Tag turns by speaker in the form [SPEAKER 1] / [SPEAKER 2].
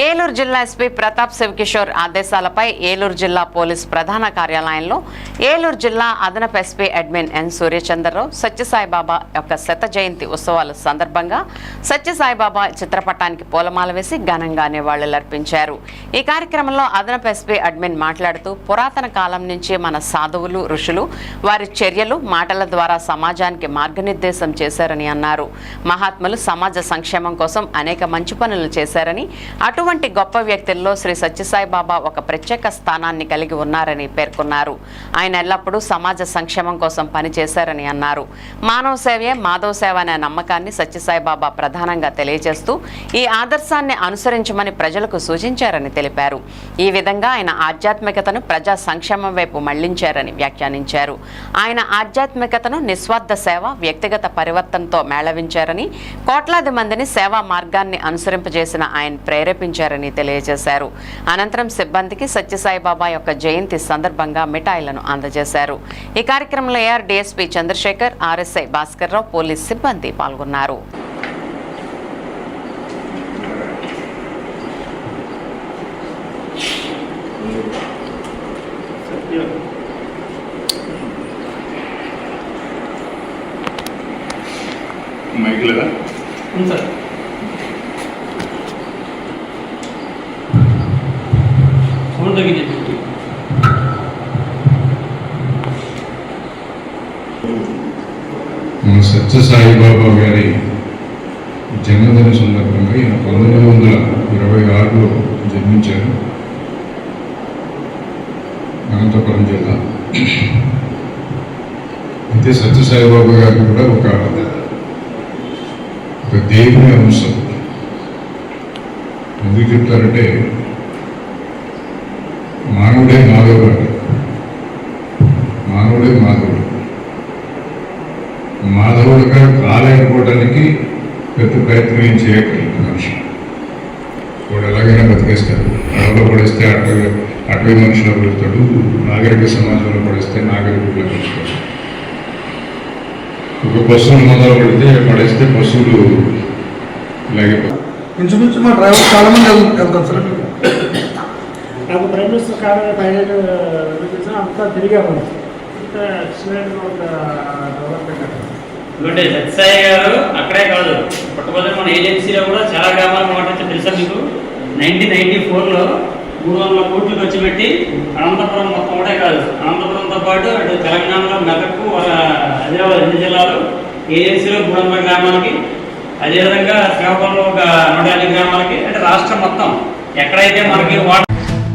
[SPEAKER 1] ఏలూరు జిల్లా ఎస్పీ ప్రతాప్ శివకిషోర్ ఆదేశాలపై ఏలూరు జిల్లా పోలీస్ ప్రధాన కార్యాలయంలో ఏలూరు జిల్లా అదనపు SP admin N Suryachandrarao Satyasaibaba యొక్క శత జయంతి ఉత్సవాల సందర్భంగా సత్యసాయిబాబా చిత్రపటానికి పూలమాల వేసి ఘనంగా నివాళులర్పించారు. ఈ కార్యక్రమంలో అదనపు ఎస్పీ అడ్మిన్ మాట్లాడుతూ పురాతన కాలం నుంచి మన సాధువులు ఋషులు వారి చర్యలు మాటల ద్వారా సమాజానికి మార్గనిర్దేశం చేశారని అన్నారు. మహాత్ములు సమాజ సంక్షేమం కోసం అనేక మంచి పనులు చేశారని అటు అటువంటి గొప్ప వ్యక్తుల్లో శ్రీ సత్యసాయి బాబా ఒక ప్రత్యేక స్థానాన్ని కలిగి ఉన్నారని పేర్కొన్నారు. ఆయన ఎల్లప్పుడూ సమాజ సంక్షేమం కోసం పనిచేశారని అన్నారు. మానవ సేవే మాధవ సేవ అనే నమ్మకాన్ని సత్యసాయి బాబా ప్రధానంగా తెలియజేస్తూ ఈ ఆదర్శాన్ని అనుసరించమని ప్రజలకు సూచించారని తెలిపారు. ఈ విధంగా ఆయన ఆధ్యాత్మికతను ప్రజా సంక్షేమం వైపు మళ్ళించారని వ్యాఖ్యానించారు. ఆయన ఆధ్యాత్మికతను నిస్వార్థ సేవ వ్యక్తిగత పరివర్తనతో మేళవించారని కోట్లాది మందిని సేవా మార్గాన్ని అనుసరింపజేసిన ఆయన ప్రేరేపించారు. ప్రేరేపించారని తెలియజేశారు. అనంతరం సిబ్బందికి సత్యసాయి బాబా యొక్క జయంతి సందర్భంగా మిఠాయిలను అందజేశారు. ఈ కార్యక్రమంలో AR DSP Chandrasekhar RSI Bhaskarrao police సిబ్బంది పాల్గొన్నారు.
[SPEAKER 2] మైక్ లేదా
[SPEAKER 3] ఉంది సార్. సౌండ్ తగ్గించి
[SPEAKER 2] మన సత్యసాయిబాబా గారి జన్మదిన సందర్భంగా ఈయన పంతొమ్మిది వందల ఇరవై ఆరులో జన్మించారు. అనంతపురం జిల్లా. అయితే సత్యసాయిబాబా గారు కూడా ఒక ఒక దేవుని అంశం. ఎందుకు చెప్తారంటే పెద్ద ప్రయత్నం ఏం చేయగలిగిన మనిషి. వాడు ఎలాగైనా బతికేస్తారు అడవిలో పడిస్తే అటవీ అటవీ మనిషిలో పడతాడు నాగరిక సమాజంలో పడిస్తే నాగరికుల్లో పడతాడు ఒక పశువులు మొదలు పడితే పడేస్తే పశువులు ఇలాగే
[SPEAKER 4] ఇంచుమించు మా డ్రైవర్ చాలా మంది వెళ్- వెళ్తారు సార్.
[SPEAKER 5] నాకు ప్రైమ్ మినిస్టర్ కారణం పైలట్ చూసిన అంతా తిరిగాము. అంతా ఎక్సలెంట్ ఒక డెవలప్మెంట్ అక్కడ
[SPEAKER 3] ఎందుకంటే సత్సాయి గారు అక్కడే కాదు. పట్టుబడి మన ఏజెన్సీలో కూడా చాలా గ్రామాలకు మాట్లాడితే తెలుసా మీకు? నైన్టీన్ నైన్టీ ఫోర్లో మూడు వందల కోట్లు ఖర్చు పెట్టి అనంతపురం మొత్తం కూడా కాదు. అనంతపురంతో పాటు అటు తెలంగాణలో మెదక్కు హైదరాబాద్ రెండు జిల్లాలు ఏజెన్సీలో మూడు వందల గ్రామాలకి అదేవిధంగా శ్రీకాకుళంలో ఒక నూట యాభై గ్రామాలకి అంటే రాష్ట్రం మొత్తం ఎక్కడైతే మనకి వాటర్